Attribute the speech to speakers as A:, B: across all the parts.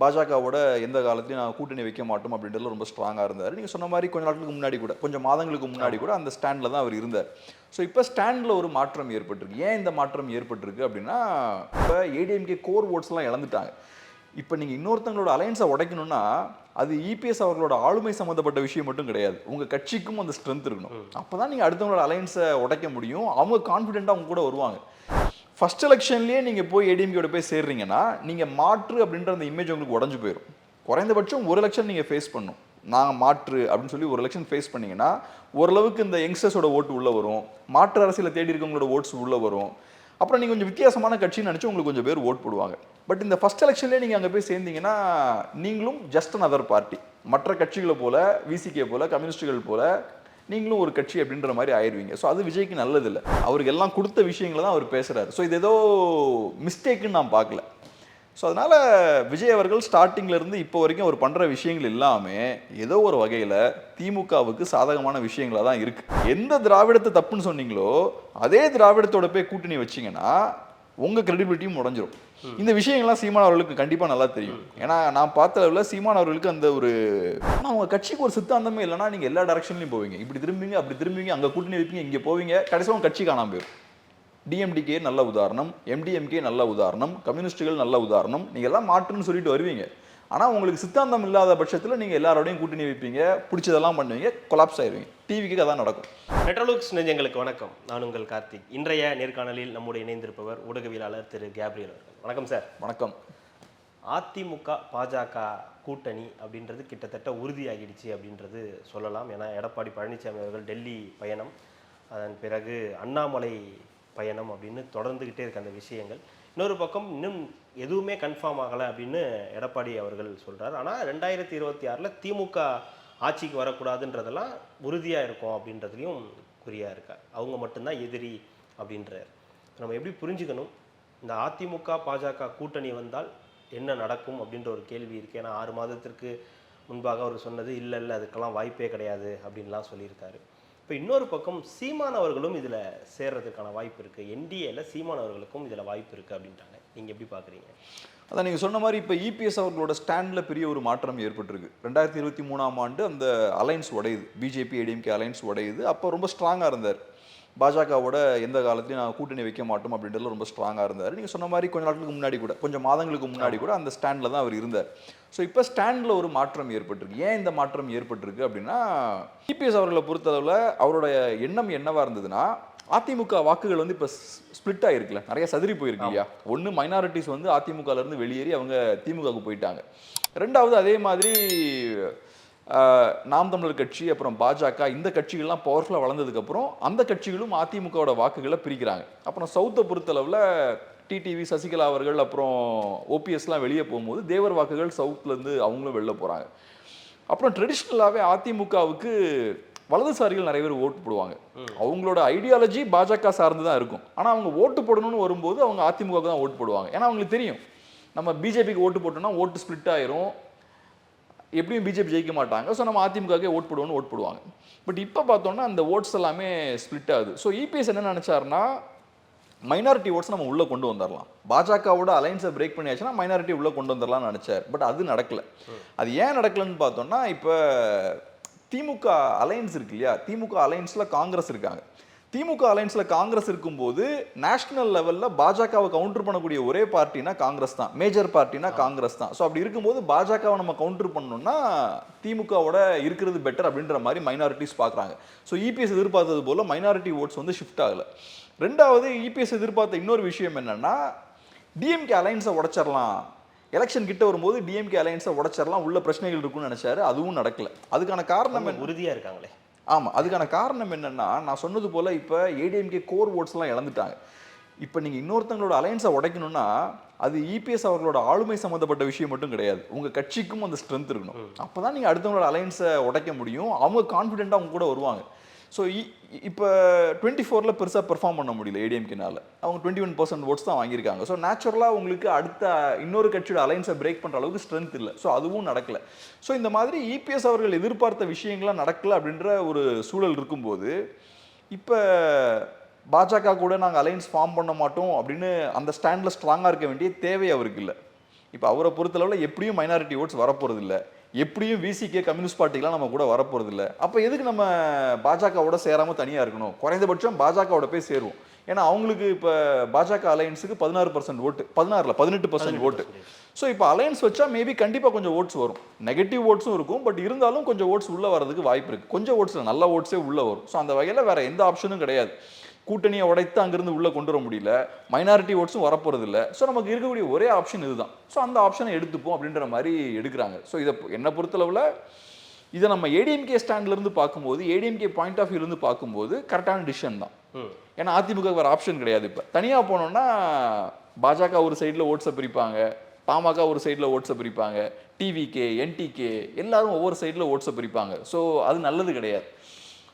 A: பாஜகவோட எந்த காலத்துலையும் நான் கூட்டணி வைக்க மாட்டோம் அப்படின்றதுல ரொம்ப ஸ்ட்ராங்காக இருந்தார். நீங்கள் சொன்ன மாதிரி கொஞ்ச நாட்களுக்கு முன்னாடி கூட கொஞ்சம் மாதங்களுக்கு முன்னாடி கூட அந்த ஸ்டாண்டில் தான் அவர் இருந்தார். ஸோ இப்போ ஸ்டாண்டில் ஒரு மாற்றம் ஏற்பட்டிருக்கு. ஏன் இந்த மாற்றம் ஏற்பட்டிருக்கு அப்படின்னா இப்போ ஏடிஎம்கே கோர் ஓட்ஸ்லாம் இழந்துட்டாங்க. இப்போ நீங்கள் இன்னொருத்தங்களோட அலையன்ஸை உடைக்கணும்னா அது இபிஎஸ் அவர்களோட ஆளுமை சம்மந்தப்பட்ட விஷயம் மட்டும் கிடையாது. உங்கள் கட்சிக்கும் அந்த ஸ்ட்ரென்த் இருக்கணும். அப்போ தான் நீங்கள் அடுத்தவங்களோட அலையன்ஸை உடைக்க முடியும். அவங்க கான்ஃபிடென்ட்டாக அவங்க கூட வருவாங்க. ஃபர்ஸ்ட் எலெக்ஷன்லேயே நீங்கள் போய் ஏடிஎம்கேட போய் சேர்றீங்கன்னா நீங்கள் மாற்று அப்படின்ற அந்த இமேஜ் உங்களுக்கு உடஞ்சி போயிடும் குறைந்தபட்சம் ஒரு எலெக்ஷன் நீங்கள் ஃபேஸ் பண்ணும் நான் மாற்று அப்படின்னு சொல்லி ஒரு எலெக்ஷன் ஃபேஸ் பண்ணிங்கன்னா ஓரளவுக்கு இந்த யங்ஸ்டர்ஸோட ஓட்டு உள்ளே வரும். மாற்று அரசியலை தேடி இருக்கவங்களோட ஓட்ஸ் உள்ளே வரும். அப்புறம் நீங்கள் கொஞ்சம் வித்தியாசமான கட்சின்னு நினச்சி உங்களுக்கு கொஞ்சம் பேர் ஓட் போடுவாங்க. பட் இந்த ஃபர்ஸ்ட் எலெக்ஷன்லேயே நீங்கள் அங்கே போய் சேர்ந்தீங்கன்னா நீங்களும் ஜஸ்ட் அன் அதர் பார்ட்டி மற்ற கட்சிகளை போல விசிகே போல கம்யூனிஸ்டுகள் போல நீங்களும் ஒரு கட்சி அப்படின்ற மாதிரி ஆயிடுவீங்க ஸோ அது விஜய்க்கு நல்லதில்லை. அவருக்கு எல்லாம் கொடுத்த விஷயங்களை தான் அவர் பேசுகிறாரு ஸோ இது ஏதோ மிஸ்டேக்குன்னு நான் பார்க்கல. ஸோ அதனால் விஜய் அவர்கள் ஸ்டார்டிங்லேருந்து இப்போ வரைக்கும் அவர் பண்ணுற விஷயங்கள் இல்லாமல் ஏதோ ஒரு வகையில் திமுகவுக்கு சாதகமான விஷயங்களாக தான் இருக்குது எந்த திராவிடத்தை தப்புன்னு சொன்னீங்களோ அதே திராவிடத்தோட போய் கூட்டணி வச்சீங்கன்னா உங்கள் கிரெடிபிலிட்டியும் முடஞ்சிரும் இந்த விஷயங்கள்லாம் சீமான் அவர்களுக்கு கண்டிப்பாக நல்லா தெரியும். ஏன்னா நான் பார்த்த அளவில் சீமான் அவர்களுக்கு அந்த ஒரு ஆனால் அவங்க கட்சிக்கு ஒரு சித்தாந்தமே இல்லைன்னா நீங்கள் எல்லா டேரக்ஷன்லையும் போவீங்க. இப்படி திரும்புவீங்க அப்படி திரும்புவீங்க அங்கே கூட்டணி வைப்பீங்க இங்கே போவீங்க. கடைசியாக உங்க கட்சி காணாமல் போயிடும் டிஎம்டிகே நல்ல உதாரணம் எம்டிஎம்கே நல்ல உதாரணம் கம்யூனிஸ்டுகள் நல்ல உதாரணம் நீங்கள் எல்லாம் மாற்றுன்னு சொல்லிட்டு வருவீங்க. ஆனால் உங்களுக்கு சித்தாந்தம் இல்லாத பட்சத்தில் நீங்கள் எல்லாரோடையும் கூட்டணி வைப்பீங்க பிடிச்சதெல்லாம் பண்ணுவீங்க கொலாப்ஸ் ஆயிருவீங்க. டிவிக்கு அதான் நடக்கும்.
B: மெட்ரோலுக்ஸ் நெஞ்சங்களுக்கு வணக்கம். நான் உங்கள் கார்த்திக். இன்றைய நேர்காணலில் நம்முடைய இணைந்திருப்பவர் ஊடகவியலாளர் திரு கேப்ரியல் அவர்கள். வணக்கம் சார்.
A: வணக்கம்.
B: அதிமுக பாஜக கூட்டணி அப்படின்றது கிட்டத்தட்ட உறுதியாகிடுச்சு அப்படின்றது சொல்லலாம். ஏன்னா எடப்பாடி பழனிசாமி அவர்கள் டெல்லி பயணம் அதன் பிறகு அண்ணாமலை பயணம் அப்படின்னு தொடர்ந்துக்கிட்டே இருக்க அந்த விஷயங்கள். இன்னொரு பக்கம் இன்னும் எதுவுமே கன்ஃபார்ம் ஆகலை அப்படின்னு எடப்பாடி அவர்கள் சொல்கிறார் ஆனால் ரெண்டாயிரத்தி இருபத்தி ஆறில் திமுக ஆட்சிக்கு வரக்கூடாதுன்றதெல்லாம் உறுதியாக இருக்கும் அப்படின்றதுலையும் குறியாக இருக்கார். அவங்க மட்டும்தான் எதிரி அப்படின்றார். நம்ம எப்படி புரிஞ்சுக்கணும்? இந்த அதிமுக பாஜக கூட்டணி வந்தால் என்ன நடக்கும் அப்படின்ற ஒரு கேள்வி இருக்குது ஏன்னா ஆறு மாதத்திற்கு முன்பாக அவர் சொன்னது இல்லை இல்லை அதுக்கெல்லாம் வாய்ப்பே கிடையாது அப்படின்லாம் சொல்லியிருக்காரு. இப்போ இன்னொரு பக்கம் சீமான் அவர்களும் இதில் சேர்றதுக்கான வாய்ப்பு இருக்குது என்டிஏல சீமான் அவர்களுக்கும் இதில் வாய்ப்பு இருக்குது அப்படின்ட்டாங்க. நீங்கள் எப்படி பார்க்குறீங்க
A: அதான் நீங்கள் சொன்ன மாதிரி இப்போ இபிஎஸ் அவர்களோட ஸ்டாண்டில் பெரிய ஒரு மாற்றம் ஏற்பட்டிருக்கு. ரெண்டாயிரத்தி இருபத்தி மூணாம் ஆண்டு அந்த அலைன்ஸ் உடையுது. பிஜேபி ஏடிஎம்கே அலைன்ஸ் உடையுது. அப்போ ரொம்ப ஸ்ட்ராங்காக இருந்தார். பாஜகவோட எந்த காலத்துலையும் நான் கூட்டணி வைக்க மாட்டோம் அப்படின்றதுல ரொம்ப ஸ்ட்ராங்காக இருந்தார். நீங்கள் சொன்ன மாதிரி கொஞ்ச நாட்களுக்கு முன்னாடி கூட கொஞ்சம் மாதங்களுக்கு முன்னாடி கூட அந்த ஸ்டாண்டில் தான் அவர் இருந்தார். ஸோ இப்போ ஸ்டாண்டில் ஒரு மாற்றம் ஏற்பட்டிருக்கு. ஏன் இந்த மாற்றம் ஏற்பட்டிருக்கு அப்படின்னா இபிஎஸ் அவர்களை பொறுத்தளவில் அவருடைய எண்ணம் என்னவா இருந்ததுன்னா அதிமுக வாக்குகள் வந்து இப்போ ஸ்பிளிட் ஆகிருக்குல்ல நிறைய சதுரி போயிருக்கு இல்லையா? ஒன்று மைனாரிட்டிஸ் வந்து அதிமுகல இருந்து வெளியேறி அவங்க திமுகவுக்கு போயிட்டாங்க. ரெண்டாவது அதே மாதிரி நாம் தமிழர் கட்சி அப்புறம் பாஜக இந்த கட்சிகள்லாம் பவர்ஃபுல்லாக வளர்ந்ததுக்கப்புறம் அந்த கட்சிகளும் அதிமுகவோட வாக்குகளை பிரிக்கிறாங்க. அப்புறம் சவுத்தை பொறுத்தளவில் டிடிவி சசிகலா அவர்கள் அப்புறம் ஓபிஎஸ்லாம் வெளியே போகும்போது தேவர் வாக்குகள் சவுத்துலேருந்து அவங்களும் வெளில போகிறாங்க அப்புறம் ட்ரெடிஷ்னலாகவே அதிமுகவுக்கு வலதுசாரிகள் நிறைய பேர் ஓட்டு போடுவாங்க. அவங்களோட ஐடியாலஜி பாஜக சார்ந்து தான் இருக்கும். ஆனால் அவங்க ஓட்டு போடணும்னு வரும்போது அவங்க அதிமுகவுக்கு தான் ஓட்டு போடுவாங்க. ஏன்னா அவங்களுக்கு தெரியும். நம்ம பிஜேபிக்கு ஓட்டு போட்டோம்னா ஓட்டு ஸ்ப்ளிட் ஆயிரும். எப்படியும் பிஜேபி ஜெயிக்க மாட்டாங்க. ஸோ நம்ம அதிமுகவுக்கே ஓட் போடுவோம்னு ஓட் போடுவாங்க. பட் இப்போ பார்த்தோம்னா அந்த ஓட்ஸ் எல்லாமே ஸ்ப்ளிட் ஆகுது. ஸோ இபிஎஸ் என்ன நினச்சாருன்னா மைனாரிட்டி ஓட்ஸ் நம்ம உள்ளே கொண்டு வந்துடலாம் பாஜகவோட அலைன்ஸை பிரேக் பண்ணியாச்சுன்னா மைனாரிட்டி உள்ளே கொண்டு வந்துடலாம்னு நினச்சார். பட் அது நடக்கல. அது ஏன் நடக்கலைன்னு பார்த்தோம்னா இப்போ திமுக அலைன்ஸ் இருக்கு இல்லையா? திமுக அலைன்ஸில் காங்கிரஸ் இருக்காங்க. திமுக அலைன்ஸில் காங்கிரஸ் இருக்கும்போது நேஷனல் லெவலில் பாஜகவை கவுண்டர் பண்ணக்கூடிய ஒரே பார்ட்டினா காங்கிரஸ் தான். மேஜர் பார்ட்டினா காங்கிரஸ் தான். ஸோ அப்படி இருக்கும்போது பாஜகவை நம்ம கவுண்டர் பண்ணணும்னா திமுகவோட இருக்கிறது பெட்டர் அப்படின்ற மாதிரி மைனாரிட்டிஸ் பார்க்குறாங்க. ஸோ இபிஎஸ் எதிர்பார்த்தது போல மைனாரிட்டி ஓட்ஸ் வந்து ஷிஃப்ட் ஆகலை. ரெண்டாவது இபிஎஸ் எதிர்பார்த்த இன்னொரு விஷயம் என்னன்னா டிஎம்கே அலைன்ஸை உடைச்சிடலாம். எலெக்ஷன் கிட்ட வரும்போது டிஎம்கே அலைன்ஸை உடைச்சிடலாம். உள்ள பிரச்சனைகள் இருக்கும்னு நினைச்சாரு. அதுவும் நடக்கல. அதுக்கான காரணம்
B: உறுதியாக இருக்காங்களே.
A: ஆமாம் அதுக்கான காரணம் என்னன்னா நான் சொன்னது போல் இப்போ ஏடிஎம்கே கோர் ஓட்ஸ்லாம் இழந்துட்டாங்க. இப்போ நீங்கள் இன்னொருத்தங்களோட அலையன்ஸை உடைக்கணும்னா அது இபிஎஸ் அவர்களோட ஆளுமை சம்மந்தப்பட்ட விஷயம் மட்டும் கிடையாது. உங்கள் கட்சிக்கும் அந்த ஸ்ட்ரென்த் இருக்கணும். அப்போ தான் நீங்கள் அடுத்தவங்களோட அலையன்ஸை உடைக்க முடியும். அவங்க கான்ஃபிடென்ட்டாக அவங்க கூட வருவாங்க. ஸோ இப்போ டுவெண்ட்டி ஃபோரில் பெருசாக பெர்ஃபார்ம் பண்ண முடியல ஏடிஎம்கேனால அவங்க டுவெண்ட்டி ஒன் பர்சன்ட் ஓட்ஸ் தான் வாங்கியிருக்காங்க. ஸோ நேச்சுரலாக உங்களுக்கு அடுத்த இன்னொரு கட்சியோட அலைன்ஸை பிரேக் பண்ணுற அளவுக்கு ஸ்ட்ரென்த் இல்லை. ஸோ அதுவும் நடக்கல. ஸோ இந்த மாதிரி இபிஎஸ் அவர்கள் எதிர்பார்த்த விஷயங்கள்லாம் நடக்கல அப்படின்ற ஒரு சூழல் இருக்கும்போது இப்போ பாஜக கூட நாங்கள் அலைன்ஸ் ஃபார்ம் பண்ண மாட்டோம் அப்படின்னு அந்த ஸ்டாண்டில் ஸ்ட்ராங்காக இருக்க வேண்டிய தேவை அவருக்கு இல்லை. இப்போ அவரை பொறுத்தளவில் எப்படியும் மைனாரிட்டி ஓட்ஸ் வரப்போகிறது இல்லை எப்படியும் விசிகே கம்யூனிஸ்ட் பார்ட்டிலாம் நம்ம கூட வரப்போறது இல்ல அப்போ எதுக்கு நம்ம பாஜகவோட சேராம தனியா இருக்கணும்? குறைந்தபட்சம் பாஜகவோட போய் சேருவோம். ஏன்னா அவங்களுக்கு இப்போ பாஜக அலையன்ஸுக்கு பதினாறு பர்சன்ட் ஓட்டு. பதினாறுல பதினெட்டு பர்சன்ட் ஓட்டு. ஸோ இப்போ அலையன்ஸ் வச்சா மேபி கண்டிப்பாக கொஞ்சம் ஓட்ஸ் வரும். நெகட்டிவ் ஓட்ஸும் இருக்கும். பட் இருந்தாலும் கொஞ்சம் ஓட்ஸ் உள்ள வரதுக்கு வாய்ப்பு இருக்கு. கொஞ்சம் ஓட்ஸ் நல்ல ஓட்ஸே உள்ள வரும். ஸோ அந்த வகையில் வேற எந்த ஆப்ஷனும் கிடையாது. கூட்டணியை உடைத்து அங்கிருந்து உள்ள கொண்டு வர முடியல. மைனாரிட்டி ஓட்ஸும் வரப்போறது இல்ல ஸோ நமக்கு இருக்கக்கூடிய ஒரே ஆப்ஷன் இதுதான். ஸோ அந்த ஆப்ஷனை எடுத்துப்போம் அப்படின்ற மாதிரி எடுக்கிறாங்க. ஸோ இதை என்னை பொறுத்தளவில் இதை நம்ம ஏடிஎம்கே ஸ்டாண்ட்ல இருந்து பார்க்கும்போது ஏடிஎம்கே பாயிண்ட் ஆஃப் இருந்து பார்க்கும்போது கரெக்டான டிசிஷன் தான். ஏன்னா அதிமுக வேறு ஆப்ஷன் கிடையாது இப்போ. தனியாக போனோம்னா பாஜக ஒரு சைடில் ஓட்ஸை பிரிப்பாங்க. பாமக ஒரு சைடில் ஓட்ஸை பிரிப்பாங்க. டிவிகே என்டிகே எல்லாரும் ஒவ்வொரு சைடில் ஓட்ஸை பிரிப்பாங்க. ஸோ அது நல்லது கிடையாது.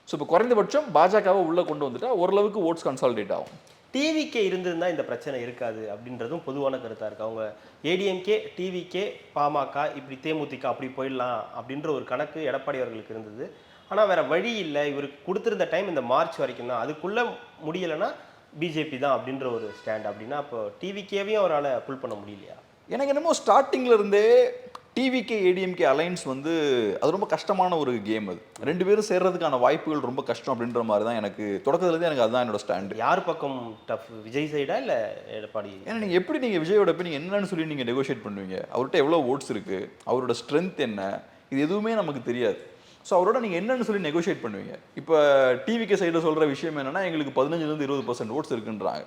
A: ஸோ இப்போ குறைந்தபட்சம் பாஜகவை உள்ளே கொண்டு வந்துட்டா ஓரளவுக்கு ஓட்ஸ் கன்சாலிடேட் ஆகும்.
B: டிவிக்கே இருந்திருந்தா இந்த பிரச்சனை இருக்காது அப்படின்றதும் பொதுவான கருத்தாக இருக்கு. அவங்க ஏடிஎம்கே டிவிகே பாமக இப்படி தேமுதிக அப்படி போயிடலாம் அப்படின்ற ஒரு கணக்கு எடப்பாடி அவர்களுக்கு இருந்தது. ஆனால் வேற வழி இல்லை. இவருக்கு கொடுத்திருந்த டைம் இந்த மார்ச் வரைக்கும் தான். அதுக்குள்ளே முடியலைன்னா பிஜேபி தான் அப்படின்ற ஒரு ஸ்டாண்ட் அப்படின்னா அப்போ டிவிக்கேவையும் அவரால் புல் பண்ண முடியலையா?
A: எனக்கு என்னமோ ஸ்டார்டிங்ல இருந்தே டிவிகே ஏடிஎம்கே அலைன்ஸ் வந்து அது ரொம்ப கஷ்டமான ஒரு கேம் அது. ரெண்டு பேரும் சேர்றதுக்கான வாய்ப்புகள் ரொம்ப கஷ்டம் அப்படின்ற மாதிரி தான் எனக்கு தொடக்கத்துலேருந்து எனக்கு அதுதான் என்னோட ஸ்டாண்டு
B: யார் பக்கம் டஃப் விஜய் சைடா இல்லை எடப்பாடி?
A: ஏன்னா நீங்கள் எப்படி நீங்கள் விஜயோட போய் நீங்கள் என்னன்னு சொல்லி நீங்கள் நெகோஷியேட் பண்ணுவீங்க? அவர்கிட்ட எவ்வளோ ஓட்ஸ் இருக்குது அவரோட ஸ்ட்ரென்த் என்ன? இது எதுவுமே நமக்கு தெரியாது. ஸோ அவரோட நீங்கள் என்னன்னு சொல்லி நெகோஷியேட் பண்ணுவீங்க. இப்போ டிவிக்கு சைடில் சொல்கிற விஷயம் என்னன்னா எங்களுக்கு பதினஞ்சுலேருந்து இருபது பர்சன்ட் ஓட்ஸ் இருக்குன்றாங்க.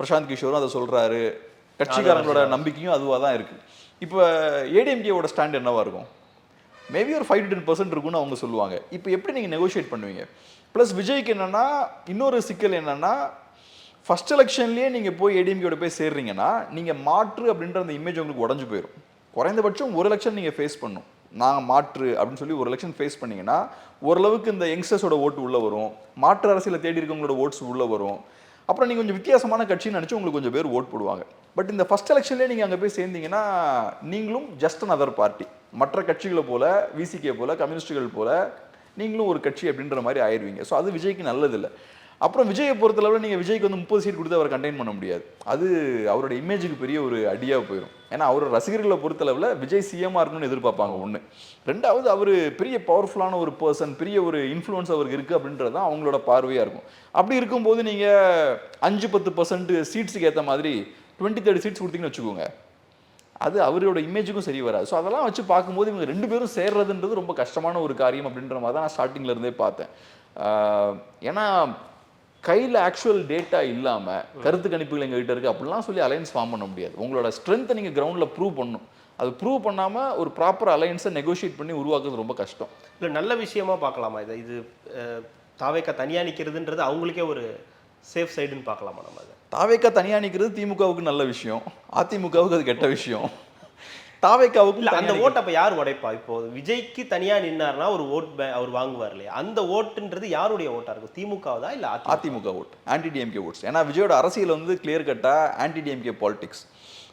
A: பிரசாந்த் கிஷோரும் அதை சொல்கிறாரு கட்சிக்காரங்களோட நம்பிக்கையும் அதுவாக தான் இருக்குது இப்போ ஏடிஎம்கேவோட ஸ்டாண்ட் என்னவா இருக்கும்? மேபி ஒரு ஃபைவ் டு டென் பர்சன்ட் இருக்கும்னு அவங்க சொல்லுவாங்க. இப்போ எப்படி நீங்கள் நெகோஷியேட் பண்ணுவீங்க? ப்ளஸ் விஜய்க்கு என்னென்னா இன்னொரு சிக்கல் என்னென்னா ஃபஸ்ட் எலெக்ஷன்லேயே நீங்கள் போய் ஏடிஎம்கேயோட போய் சேர்றீங்கன்னா நீங்கள் மாற்று அப்படின்ற அந்த இமேஜ் உங்களுக்கு உடஞ்சி போயிடும் குறைந்தபட்சம் ஒரு எலெக்ஷன் நீங்கள் ஃபேஸ் பண்ணும் நான் மாற்று அப்படின்னு சொல்லி ஒரு எலெக்ஷன் ஃபேஸ் பண்ணிங்கன்னா ஓரளவுக்கு இந்த யங்ஸ்டர்ஸோட ஓட்டு உள்ளே வரும். மாற்று அரசியலை தேடி இருக்கவங்களோட ஓட்ஸ் உள்ளே வரும். அப்புறம் நீங்கள் கொஞ்சம் வித்தியாசமான கட்சின்னு நினச்சி உங்களுக்கு கொஞ்சம் பேர் ஓட் போடுவாங்க. பட் இந்த ஃபர்ஸ்ட் எலெக்ஷன்லேயே நீங்கள் அங்கே போய் சேர்ந்தீங்கன்னா நீங்களும் ஜஸ்ட் அதர் பார்ட்டி மற்ற கட்சிகளை போல விசிகே போல கம்யூனிஸ்டுகள் போல நீங்களும் ஒரு கட்சி அப்படின்ற மாதிரி ஆயிடுவீங்க ஸோ அது விஜய்க்கு நல்லதில்லை. அப்புறம் விஜயை பொறுத்தளவில் நீங்கள் விஜய்க்கு வந்து முப்பது சீட் கொடுத்து அவரை கண்டெயின் பண்ண முடியாது. அது அவரோட இமேஜுக்கு பெரிய ஒரு அடியாக போயிடும் ஏன்னா அவரோட ரசிகர்களை பொறுத்தளவில் விஜய் சிஎம்மாக இருக்கணும்னு எதிர்பார்ப்பாங்க ஒன்று ரெண்டாவது அவர் பெரிய பவர்ஃபுல்லான ஒரு பர்சன் பெரிய ஒரு இன்ஃப்ளூயன்ஸ் அவருக்கு இருக்குது அப்படின்றது தான் அவங்களோட பார்வையாக இருக்கும். அப்படி இருக்கும்போது நீங்கள் அஞ்சு பத்து பர்சன்ட் சீட்ஸுக்கு ஏற்ற மாதிரி டுவெண்ட்டி தேர்ட்டி சீட்ஸ் கொடுத்தீங்கன்னு வச்சுக்கோங்க. அது அவரோட இமேஜுக்கும் சரி வராது. ஸோ அதெல்லாம் வச்சு பார்க்கும்போது இவங்க ரெண்டு பேரும் சேர்றதுன்றது ரொம்ப கஷ்டமான ஒரு காரியம் அப்படின்ற மாதிரி தான் நான் ஸ்டார்டிங்கில் இருந்தே பார்த்தேன். ஏன்னா கையில் ஆக்சுவல் டேட்டா இல்லாமல் கருத்து கணிப்புகள் எங்ககிட்ட இருக்குது அப்படிலாம் சொல்லி அலைன்ஸ் ஃபார்ம் பண்ண முடியாது. உங்களோட ஸ்ட்ரென்த்தை நீங்கள் கிரவுண்டில் ப்ரூவ் பண்ணணும். அது ப்ரூவ் பண்ணாமல் ஒரு ப்ராப்பர் அலைன்ஸை நெகோஷியேட் பண்ணி உருவாக்குறது ரொம்ப கஷ்டம்.
B: இல்லை நல்ல விஷயமா பார்க்கலாமா? இதை இது தாவேக்கா தனியாக நிற்கிறதுன்றது அவங்களுக்கே ஒரு சேஃப் சைடுன்னு பார்க்கலாமா நம்ம அதை
A: தாவேக்கா தனியாக நிற்கிறது திமுகவுக்கு நல்ல விஷயம். அதிமுகவுக்கு அது கெட்ட விஷயம். தாவேக்காவுக்கும்
B: இல்ல அந்த
A: தனியா
B: ஓட் அப்ப யார் உடைப்பா? இப்போ விஜய்க்கு தனியா நின்னார்னா ஒரு ஓட் அவர் வாங்குவார் இல்லையா அந்த ஓட்டுன்றது யாருடைய ஓட்டா இருக்கும்? திமுகவதா இல்ல AIADMK?
A: Vote anti DMK votes. ஏன்னா விஜயோட அரசியல் வந்து கிளியர் கட்டா ஆன்டி டிஎம்கே பாலிடிக்ஸ்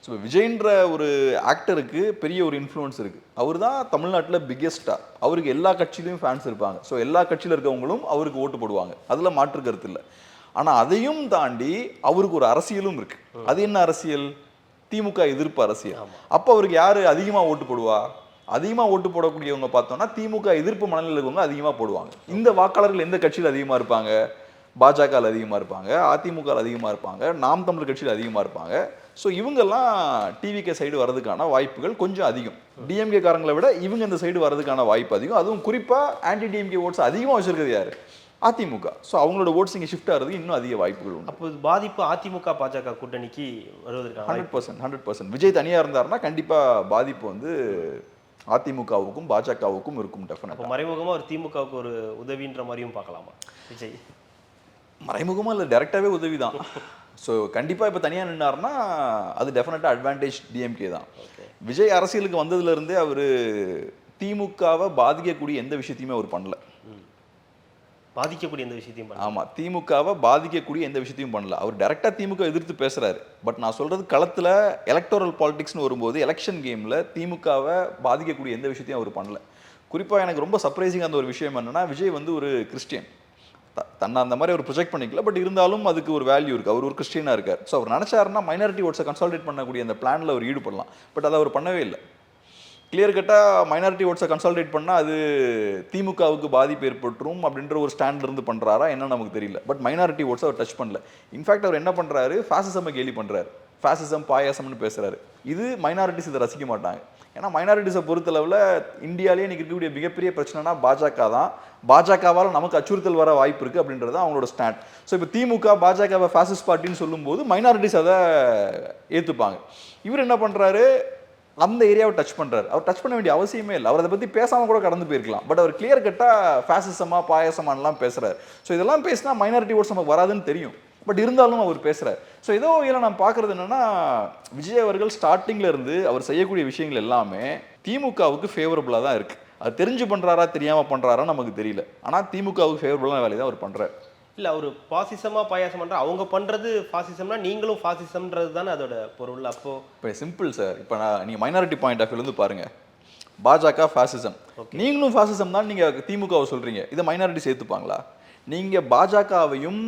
A: ஸோ விஜய்ன்ற ஒரு ஆக்டருக்கு பெரிய ஒரு இன்ஃப்ளூயன்ஸ் இருக்கு. அவர் தான் தமிழ்நாட்டில் பிக்கெஸ்டா அவருக்கு எல்லா கட்சியிலையும் ஃபேன்ஸ் இருப்பாங்க. ஸோ எல்லா கட்சியில் இருக்கவங்களும் அவருக்கு ஓட்டு போடுவாங்க. அதில் மாற்று கருத்து இல்லை. ஆனால் அதையும் தாண்டி அவருக்கு ஒரு அரசியலும் இருக்கு. அது என்ன அரசியல்? திமுக எதிர்ப்பு அரசியல். அப்போ அவருக்கு யாரு அதிகமாக ஓட்டு போடுவா? அதிகமாக ஓட்டு போடக்கூடியவங்க பார்த்தோம்னா திமுக எதிர்ப்பு மனநிலையில் இருக்கவங்க அதிகமாக போடுவாங்க. இந்த வாக்காளர்கள் எந்த கட்சியில் அதிகமாக இருப்பாங்க? பாஜகவில் அதிகமாக இருப்பாங்க அதிமுகவில் அதிகமாக இருப்பாங்க நாம் தமிழர் கட்சியில் அதிகமாக இருப்பாங்க. ஸோ இவங்கெல்லாம் டிவிகே சைடு வரதுக்கான வாய்ப்புகள் கொஞ்சம் அதிகம். டிஎம்கே காரங்களை விட இவங்க இந்த சைடு வரதுக்கான வாய்ப்பு அதிகம். அதுவும் குறிப்பாக ஆன்டி டிஎம்கே ஓட்ஸ் அதிகமாக வச்சிருக்கிறது யாரு? அதிமுக. ஸோ அவங்களோட ஓட்ஸ் இங்கே ஷிஃப்ட் ஆகிறதுக்கு இன்னும் அதிக வாய்ப்புகள் உண்டு.
B: அப்போ பாதிப்பு அதிமுக பாஜக கூட்டணிக்கு வருவதற்கான வாய்ப்பு.
A: Hundred percent hundred percent Vijay தனியாக இருந்தாருன்னா கண்டிப்பாக பாதிப்பு வந்து அதிமுகவுக்கும் பாஜகவுக்கும் இருக்கும் டெஃபினட்
B: அப்போ மறைமுகமா ஒரு திமுகவுக்கு ஒரு உதவின்ற மாதிரியும் பார்க்கலாமா? விஜய்.
A: மறைமுகமாக இல்லை டேரெக்டாகவே உதவி தான் ஸோ கண்டிப்பாக இப்போ தனியாக நின்னாருன்னா அது டெஃபினட்டாக அட்வான்டேஜ் டிஎம்கே தான். விஜய் அரசியலுக்கு வந்ததுலேருந்தே அவர் திமுகவை பாதிக்கக்கூடிய எந்த விஷயத்தையுமே அவர் பண்ணல.
B: பாதிக்கக்கூடிய எந்த விஷயத்தையும்
A: ஆமாம் திமுகவை பாதிக்கக்கூடிய எந்த விஷயத்தையும் பண்ணல. அவர் டைரெக்டாக திமுக எதிர்த்து பேசுகிறாரு பட் நான் சொல்கிறது களத்தில் எலக்டோரல் பாலிடிக்ஸ்னு வரும்போது எலெக்ஷன் கேமில் திமுகவை பாதிக்கக்கூடிய எந்த விஷயத்தையும் அவர் பண்ணல. குறிப்பாக எனக்கு ரொம்ப சர்ப்ரைசிங்காக அந்த ஒரு விஷயம் என்னென்னா விஜய் வந்து ஒரு கிறிஸ்டியன் த- தன்னை அந்த மாதிரி அவர் ப்ரொஜெக்ட் பண்ணிக்கல. பட் இருந்தாலும் அதுக்கு ஒரு வேல்யூ இருக்குது அவர் ஒரு கிறிஸ்டியனாக இருக்கார். ஸோ அவர் நினச்சாருன்னா மைனாரிட்டி ஓட்ஸை கன்சால்டேட் பண்ணக்கூடிய அந்த பிளானில் அவர் ஈடுபடலாம். பட் அதை அவர் பண்ணவே இல்லை. கிளியர் கட்டாக மைனாரிட்டி ஓட்ஸை கன்சால்டேட் பண்ணால் அது திமுகவுக்கு பாதிப்பு ஏற்பட்டுரும் அப்படின்ற ஒரு ஸ்டாண்ட்லேருந்து பண்ணுறாரா என்ன நமக்கு தெரியல. பட் மைனாரிட்டி ஓட்ஸை அவர் டச் பண்ணல. இன்ஃபேக்ட் அவர் என்ன பண்ணுறாரு ஃபேசிசமை கேலி பண்ணுறாரு ஃபேசிசம் பாயாசம்னு பேசுகிறாரு இது மைனாரிட்டிஸ் இதை ரசிக்க மாட்டாங்க. ஏன்னா மைனாரிட்டிஸை பொறுத்தளவில் இந்தியாவிலேயே இன்றைக்கி இருக்கக்கூடிய மிகப்பெரிய பிரச்சனைனா பாஜக தான். பாஜகவால் நமக்கு அச்சுறுத்தல் வர வாய்ப்பு இருக்குது அப்படின்றது தான் அவங்களோட ஸ்டாண்ட் ஸோ இப்போ திமுக பாஜகவை ஃபேசிஸ்ட் பார்ட்டின்னு சொல்லும்போது மைனாரிட்டிஸ் அதை ஏற்றுப்பாங்க இவர் என்ன பண்ணுறாரு அந்த ஏரியாவை டச் பண்ணுறாரு அவர் டச் பண்ண வேண்டிய அவசியமே இல்லை. அவர் அதை பற்றி பேசாமல் கூட கடந்து போயிருக்கலாம். பட் அவர் கிளியர் கட்டாக ஃபேசிசமாக பாயசமானலாம் பேசுகிறார் ஸோ இதெல்லாம் பேசினா மைனாரிட்டி ஓட்ஸ் நமக்கு வராதுன்னு தெரியும். பட் இருந்தாலும் அவர் பேசுகிறார் ஸோ ஏதோ வகையில் நான் பார்க்குறது என்னென்னா விஜய் அவர்கள் ஸ்டார்டிங்கில் இருந்து அவர் செய்யக்கூடிய விஷயங்கள் எல்லாமே திமுகவுக்கு ஃபேவரபுளாக தான் இருக்குது அது தெரிஞ்சு பண்ணுறாரா தெரியாமல் பண்ணுறாரா நமக்கு தெரியல. ஆனால் திமுகவுக்கு ஃபேவரபுளான வேலையை தான் அவர் பண்ணுறாரு
B: இல்ல அவர் பாசிசமா பாயாசம் பண்ற அவங்க பண்றது பாசிசம்னா நீங்களும் பாசிசம்ன்றது தானே அதோட பொருள். அப்போ
A: இப்போ சிம்பிள் சார் இப்போ நான் நீங்கள் மைனாரிட்டி பாயிண்ட் ஆஃப் இருந்து பாருங்க. பாஜக ஃபாசிசம் நீங்களும் ஃபாசிசம் தான் நீங்கள் திமுகவை சொல்கிறீங்க இதை மைனாரிட்டி சேர்த்துப்பாங்களா? நீங்கள் பாஜகவையும்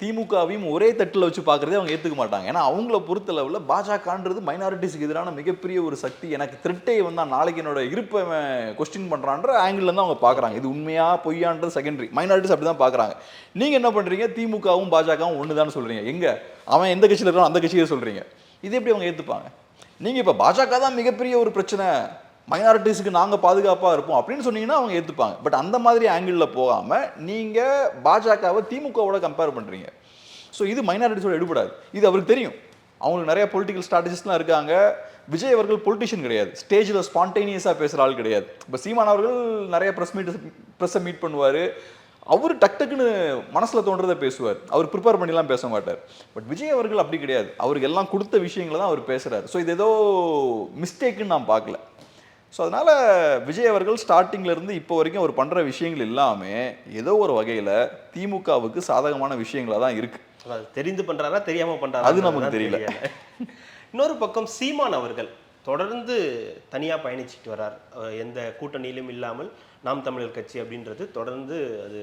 A: திமுகவையும் ஒரே தட்டில் வச்சு பார்க்குறதே அவங்க ஏற்றுக்க மாட்டாங்க. ஏன்னா அவங்கள பொறுத்தளவில் பாஜகன்றது மைனாரிட்டிஸ்க்கு எதிரான மிகப்பெரிய ஒரு சக்தி. எனக்கு திருட்டை வந்தால் நாளைக்கு என்னோட இருப்பை கொஸ்டின் பண்ணுறான்ற ஆங்கிள் தான் அவங்க பார்க்குறாங்க. இது உண்மையா பொய்யான்றது செகண்டரி மைனாரிட்டிஸ் அப்படி தான் பார்க்குறாங்க. நீங்கள் என்ன பண்ணுறீங்க திமுகவும் பாஜகவும் ஒன்று தான் சொல்கிறீங்க எங்கே? அவன் எந்த கட்சியில் இருக்கானோ அந்த கட்சியை சொல்கிறீங்க இது எப்படி அவங்க ஏற்றுப்பாங்க நீங்கள் இப்போ பாஜக தான் மிகப்பெரிய ஒரு பிரச்சனை. மைனாரிட்டிஸுக்கு நாங்கள் பாதுகாப்பாக இருப்போம் அப்படின்னு சொன்னீங்கன்னா அவங்க ஏற்றுப்பாங்க பட் அந்த மாதிரி ஆங்கிளில் போகாமல் நீங்கள் பாஜகவை திமுகவோட கம்பேர் பண்ணுறீங்க ஸோ இது மைனாரிட்டிஸோட எடுபடாது. இது அவருக்கு தெரியும். அவங்களுக்கு நிறைய பொலிட்டிக்கல் ஸ்ட்ராட்டஜிஸ்ட்லாம் இருக்காங்க. விஜய் அவர்கள் பொலிட்டிஷியன் கிடையாது. ஸ்டேஜில் ஸ்பான்டேனியஸாக பேசுகிற ஆள் கிடையாது. இப்போ சீமான் அவர்கள் நிறைய ப்ரெஸ் மீட் ப்ரெஸ்ஸை மீட் பண்ணுவார். அவர் டக் டக்குன்னு மனசில் தோன்றதை பேசுவார். அவர் ப்ரிப்பேர் பண்ணிலாம் பேச மாட்டார். பட் விஜய் அவர்கள் அப்படி கிடையாது. அவருக்கு எல்லாம் கொடுத்த விஷயங்களை தான் அவர் பேசுகிறார் ஸோ இது ஏதோ மிஸ்டேக்குன்னு நான் பார்க்கல. ஸோ அதனால் விஜய் அவர்கள் ஸ்டார்டிங்ல இருந்து இப்போ வரைக்கும் அவர் பண்ணுற விஷயங்கள் எல்லாமே ஏதோ ஒரு வகையில் திமுகவுக்கு சாதகமான விஷயங்களாக தான் இருக்குது
B: தெரிந்து பண்றாரா தெரியாம பண்றாரா
A: அது நமக்கு தெரியல.
B: இன்னொரு பக்கம் சீமான் அவர்கள் தொடர்ந்து தனியா பயணிச்சுட்டு வர்றார். அஹ் எந்த கூட்டணியிலும் இல்லாமல் நாம் தமிழர் கட்சி அப்படின்றது தொடர்ந்து அது